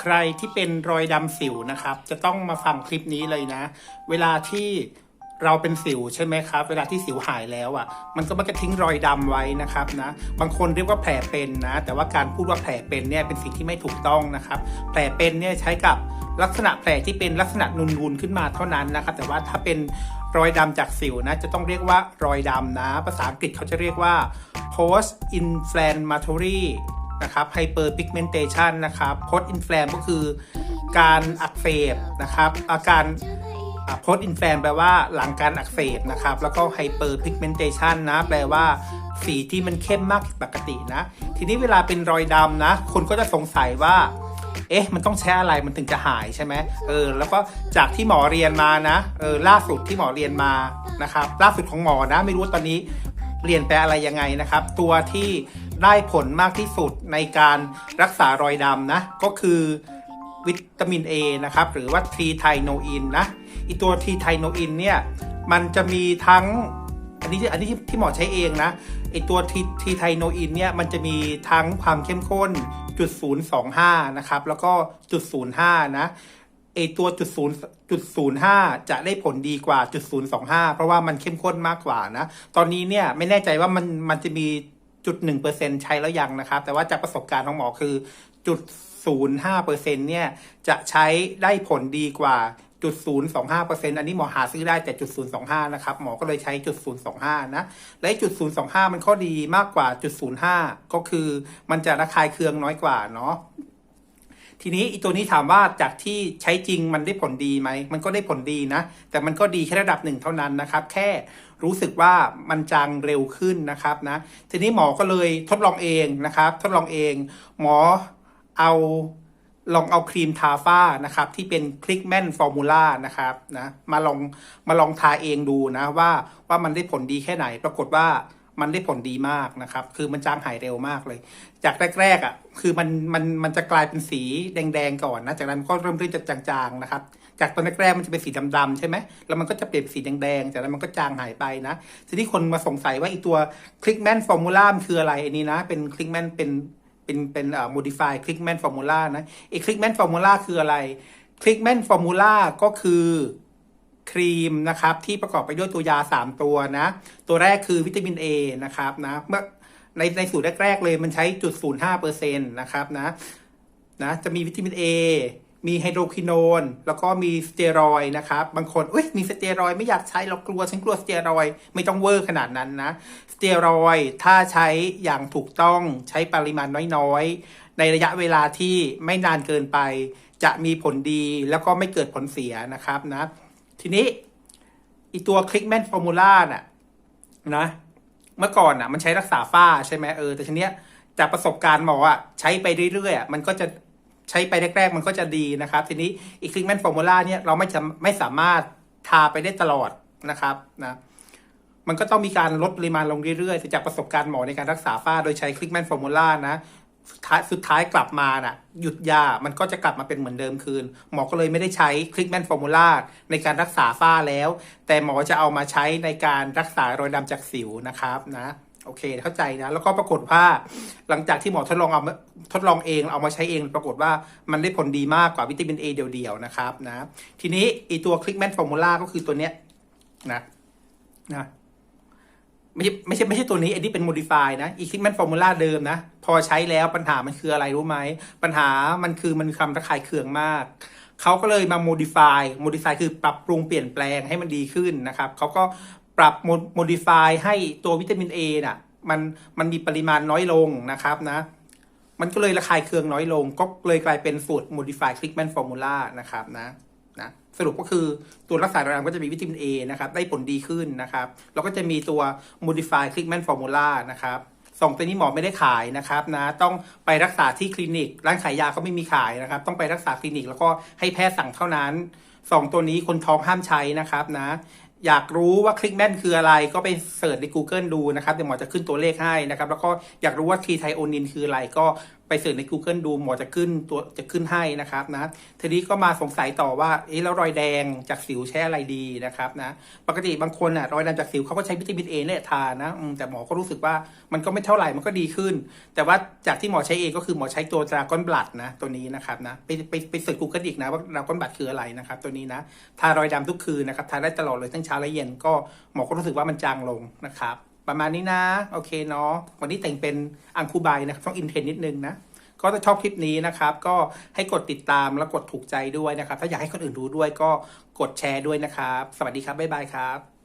ใครที่เป็นรอยดำสิวนะครับ จะต้องมาฟังคลิปนี้เลยนะ เวลาที่เราเป็นสิวใช่ไหมครับ เวลาที่สิวหายแล้วอะ มันก็มักจะทิ้งรอยดำไว้นะครับนะ บางคนเรียกว่าแผลเป็นนะ แต่ว่าการพูดว่าแผลเป็นเนี่ยเป็นสิ่งที่ไม่ถูกต้องนะครับ แผลเป็นเนี่ยใช้กับลักษณะแผลที่เป็นลักษณะนูนๆขึ้นมาเท่านั้นนะครับ แต่ว่าถ้าเป็นรอยดำจากสิวนะ จะต้องเรียกว่ารอยดำนะ ภาษาอังกฤษเขาจะเรียกว่า post inflammatory นะครับ hyperpigmentation นะครับ post inflam ก็คือการอักเสบนะครับ อาการโพสอินแฟมแปลว่าหลังการอักเสบนะครับ แล้วก็ไฮเปอร์พิกเมนเทชันนะ แปลว่าสีที่มันเข้มมากผิดปกตินะ ทีนี้เวลาเป็นรอยดำนะ คนก็จะสงสัยว่า เอ๊ะ มันต้องใช้อะไรมันถึงจะหายใช่ไหมเออ แล้วก็จากที่หมอเรียนมานะ เออ ล่าสุดที่หมอเรียนมานะครับ ล่าสุดของหมอนะ ไม่รู้ตอนนี้เรียนไปอะไรยังไงนะครับ ตัวที่ ได้ผลมากที่สุดในการรักษารอยดำนะ ก็คือวิตามิน A นะครับ หรือว่าทรีไทโนอินนะอีตัวทรีไทโนอินเนี่ย มันจะมีทั้ง อันนี้อันนี้ที่หมอใช้เองนะไอตัวทีทีไทโนอินเนี่ยมันจะมีทั้งความเข้มข้นจุดศูนย์สองห้านะครับ แล้วก็จุดศูนย์ห้านะไอตัวจุดศูนย์จุดศูนย์ห้าจะได้ผลดีกว่าจุดศูนย์สองห้าเพราะว่ามันเข้มข้นมากกว่านะ ตอนนี้เนี่ยไม่แน่ใจว่ามันมันจะมี จุดหนึ่งเปอร์เซ็นใช้แล้วยังนะครับ แต่ว่าจากประสบการณ์ของหมอคือจุดศูนย์ห้าเปอร์เซ็นเนี่ยจะใช้ได้ผลดีกว่าจุดศูนย์สองห้าเปอร์เซ็นอันนี้หมอหาซื้อได้แต่จุดศูนย์สองห้านะครับ หมอก็เลยใช้จุดศูนย์สองห้านะ และจุดศูนย์สองห้ามันข้อดีมากกว่าจุดศูนย์ห้าก็คือมันจะระคายเคืองน้อยกว่าเนาะ ทีนี้อีตัวนี้ถามว่าจากที่ใช้จริงมันได้ผลดีไหม มันก็ได้ผลดีนะ แต่มันก็ดีแค่ระดับหนึ่งเท่านั้นนะครับ แค่รู้สึกว่ามันจางเร็วขึ้นนะครับนะ ทีนี้หมอก็เลยทดลองเองนะครับ ทดลองเอง หมอเอาลองเอาครีมทาฝ้านะครับ ที่เป็นคลิกแมนฟอร์มูล่านะครับนะมาลองมาลองทาเองดูนะว่าว่ามันได้ผลดีแค่ไหน ปรากฏว่า มันได้ผลดีมากนะครับ คือมันจางหายเร็วมากเลย จากแรกๆอะ คือมันมันมันจะกลายเป็นสีแดงๆก่อนนะ จากนั้นก็เริ่มที่จะจางๆนะครับ จากตอนแรกๆมันจะเป็นสีดำๆใช่ไหมแล้วมันก็จะเปลี่ยนสีแดงๆ จากนั้นมันก็จางหายไปนะ ทีนี้คนมาสงสัยว่าไอีตัวคลิกแมนฟอร์มูล่ามันคืออะไรอันนี้นะ เป็นคลิกแมนเป็นเป็นเป็นอ่า modify Clickman formula นะไอ้ Clickman formula คืออะไร Clickman formula ก็คือ ครีมนะครับที่ประกอบไปด้วยตัวยา 3 ตัวนะ ตัวแรกคือวิตามิน A นะครับนะเมื่อในในสูตรแรก ๆ เลยมันใช้จุด05เปอร์เซ็นต์นะครับนะนะจะมีวิตามิน A มีไฮโดรควิโนนแล้วก็มีสเตียรอยนะครับ บางคนเอ้ยมีสเตียรอยไม่อยากใช้เรากลัวฉันกลัวสเตียรอยไม่ต้องเวอร์ขนาดนั้นนะสเตียรอยถ้าใช้อย่างถูกต้องใช้ปริมาณน้อยๆ ในระยะเวลาที่ไม่นานเกินไป จะมีผลดีแล้วก็ไม่เกิดผลเสียนะครับนะ ทีนี้อีตัวคลิกแมนฟอร์มูล่าน่ะนะ เมื่อก่อนอะ มันใช้รักษาฝ้าใช่ไหมเออ แต่ทีเนี้ยจากประสบการณ์หมออะใช้ไปเรื่อยๆมันก็จะใช้ไปแรกๆ มันก็จะดีนะครับ ทีนี้อีคลิกแมนฟอร์มูล่าเนี่ยเราไม่จะไม่สามารถทาไปได้ตลอดนะครับนะมันก็ต้องมีการลดปริมาณลงเรื่อยๆจากประสบการณ์หมอในการรักษาฝ้าโดยใช้คลิกแมนฟอร์มูล่านะ ท้ายสุดท้ายกลับมาน่ะ หยุดยา มันก็จะกลับมาเป็นเหมือนเดิมคืน หมอก็เลยไม่ได้ใช้คลิกแมนฟอร์มูล่าในการรักษาฝ้าแล้ว แต่หมอจะเอามาใช้ในการรักษารอยดำจากสิวนะครับนะโอเคเข้าใจนะ แล้วก็ปรากฏว่า หลังจากที่หมอทดลองเอาทดลองเองเอามาใช้เอง ปรากฏว่ามันได้ผลดีมากกว่าวิตามิน A เดียวๆนะครับนะ ทีนี้อีตัวคลิกแมนฟอร์มูล่าก็คือตัวเนี้ยนะนะ ไม่ใช่ไม่ใช่ไม่ใช่ตัวนี้ไอันนี้เป็น modify นะอีคิกแมนฟอร์มูล่าเดิมนะ พอใช้แล้วปัญหามันคืออะไรรู้ไหม ปัญหามันคือมันมีความระคายเคืองมากเขาก็เลยมา modify modify คือปรับปรุงเปลี่ยนแปลงให้มันดีขึ้นนะครับเขาก็ปรับ modify ให้ตัววิตามิน A น่ะมันมันมีปริมาณน้อยลงนะครับนะ มันก็เลยระคายเคืองน้อยลง ก็เลยกลายเป็นสูตร modify Clickman formula นะครับนะ นะสรุปก็คือตัวรักษาระดับก็จะมีวิตามิน A นะครับได้ผลดีขึ้นนะครับแล้วก็จะมีตัว modify Clickman formula นะครับสองตัวนี้หมอไม่ได้ขายนะครับนะต้องไปรักษาที่คลินิก ร้านขายยาก็ไม่มีขายนะครับ ต้องไปรักษาคลินิก แล้วก็ให้แพทย์สั่งเท่านั้นสองตัวนี้คนท้องห้ามใช้นะครับนะอยากรู้ว่าคลิกแมนคืออะไรก็ไปเสิร์ชใน Google ดูนะครับเดี๋ยวหมอจะขึ้นตัวเลขให้นะครับ แล้วก็อยากรู้ว่าทีไทโอนินคืออะไรก็ ไปเสิร์ชใน Google ดูหมอจะขึ้นตัวจะขึ้นให้นะครับนะทีนี้ก็มาสงสัยต่อว่าเอ๊ะแล้วรอยแดงจากสิวใช้อะไรดีนะครับนะปกติบางคนอะรอยแดงจากสิวเขาก็ใช้วิตามินเอเนี่ยทานะแต่หมอก็รู้สึกว่ามันก็ไม่เท่าไหร่มันก็ดีขึ้น แต่ว่าจากที่หมอใช้เองก็คือหมอใช้ตัวดราก้อนบลัดนะตัวนี้นะครับนะไปไปไปเสิร์ช Google อีกนะว่าดราก้อนบลัดคืออะไรนะครับตัวนี้นะทารอยดำทุกคืนนะครับทาได้ตลอดเลยทั้งเช้าและเย็นก็หมอก็รู้สึกว่ามันจางลงนะครับ ประมาณนี้นะ โอเคเนาะวันนี้แต่งเป็นอังคูบายนะครับต้องอินเทนนิดนึงนะ ก็ถ้าชอบคลิปนี้นะครับ ก็ให้กดติดตามแล้วกดถูกใจด้วยนะครับ ถ้าอยากให้คนอื่นรู้ด้วยก็กดแชร์ด้วยนะครับ สวัสดีครับบ๊ายบายครับ